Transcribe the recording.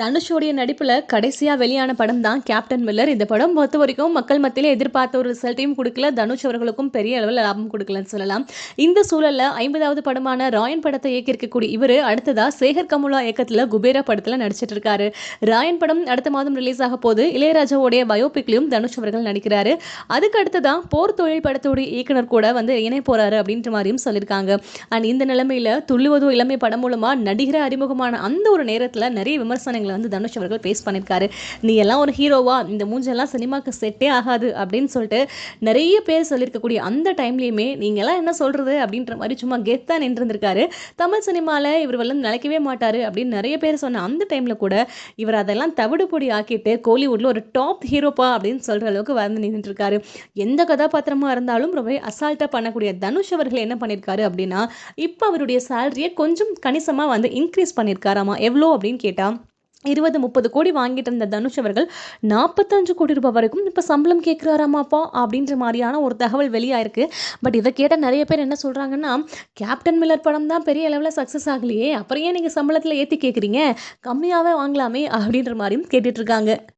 தனுஷோடைய நடிப்பில் கடைசியாக வெளியான படம் தான் கேப்டன் மில்லர் இந்த படம் பொறுத்த வரைக்கும் மக்கள் மத்தியில் எதிர்பார்த்த ஒரு ரிசல்ட்டையும் கொடுக்கல. தனுஷ் அவர்களுக்கும் பெரிய அளவில் லாபம் கொடுக்கலன்னு சொல்லலாம். இந்த சூழலில் ஐம்பதாவது படமான ராயன் படத்தை இயக்கியிருக்கக்கூடிய இவர் அடுத்ததாக சேகர் கமுலா இயக்கத்தில் குபேரா படத்தில் நடிச்சிட்டு இருக்காரு. ராயன் படம் அடுத்த மாதம் ரிலீஸ் ஆக போது இளையராஜாவுடைய பயோபிக்லையும் தனுஷ் அவர்கள் நடிக்கிறாரு. அதுக்கு அடுத்ததான் போர் தொழில் படத்தோடைய இயக்குனர் கூட வந்து இணை போறாரு அப்படின்ற மாதிரியும் சொல்லியிருக்காங்க. அண்ட் இந்த நிலைமையில் துள்ளுவதோ இளமை படம் மூலமாக நடிகரை அறிமுகமான அந்த ஒரு நேரத்தில் நிறைய விமர்சனங்கள் வந்து தனுஷ் அவர்கள் பேஸ் பண்ணியிருக்காரு நீ எல்லாம் ஒரு ஹீரோவா இந்த மூஞ்செல்லாம் சினிமாக்கு செட்டே ஆகாது அப்படின்னு சொல்லிட்டு நிறைய பேர் சொல்லியிருக்கக்கூடிய அந்த டைம்லையுமே நீங்கள்லாம் என்ன சொல்கிறது அப்படின்ற மாதிரி சும்மா கெத்தாக நின்றுருந்திருக்காரு. தமிழ் சினிமாவில் இவர் வந்து நிலைக்கவே மாட்டார் அப்படின்னு நிறைய பேர் சொன்ன அந்த டைமில் கூட இவர் அதெல்லாம் தவிடு பொடி ஆக்கிட்டு கோலிவுட்டில் ஒரு டாப் ஹீரோப்பா அப்படின்னு சொல்கிற அளவுக்கு வந்து நின்றுட்டுருக்காரு எந்த கதாபாத்திரமாக இருந்தாலும் ரொம்ப அசால்ட்டாக பண்ணக்கூடிய தனுஷ் அவர்கள் என்ன பண்ணியிருக்காரு அப்படின்னா இப்போ அவருடைய சேலரியை கொஞ்சம் கணிசமாக வந்து இன்க்ரீஸ் பண்ணியிருக்காராமா எவ்வளோ அப்படின்னு கேட்டால் இருபது முப்பது கோடி வாங்கிட்டு இருந்த தனுஷ் அவர்கள் நாற்பத்தஞ்சு கோடி ரூபாய் வரைக்கும் இப்போ சம்பளம் கேட்குறாராமாப்பா அப்படின்ற மாதிரியான ஒரு தகவல் வெளியாயிருக்கு. பட் இதை கேட்டால் நிறைய பேர் என்ன சொல்கிறாங்கன்னா கேப்டன் மில்லர் படம் தான் பெரிய அளவில் சக்ஸஸ் ஆகலையே. அப்புறம் ஏன் நீங்கள் சம்பளத்தில் ஏற்றி கேட்குறீங்க கம்மியாகவே வாங்கலாமே அப்படின்ற மாதிரியும் கேட்டுட்ருக்காங்க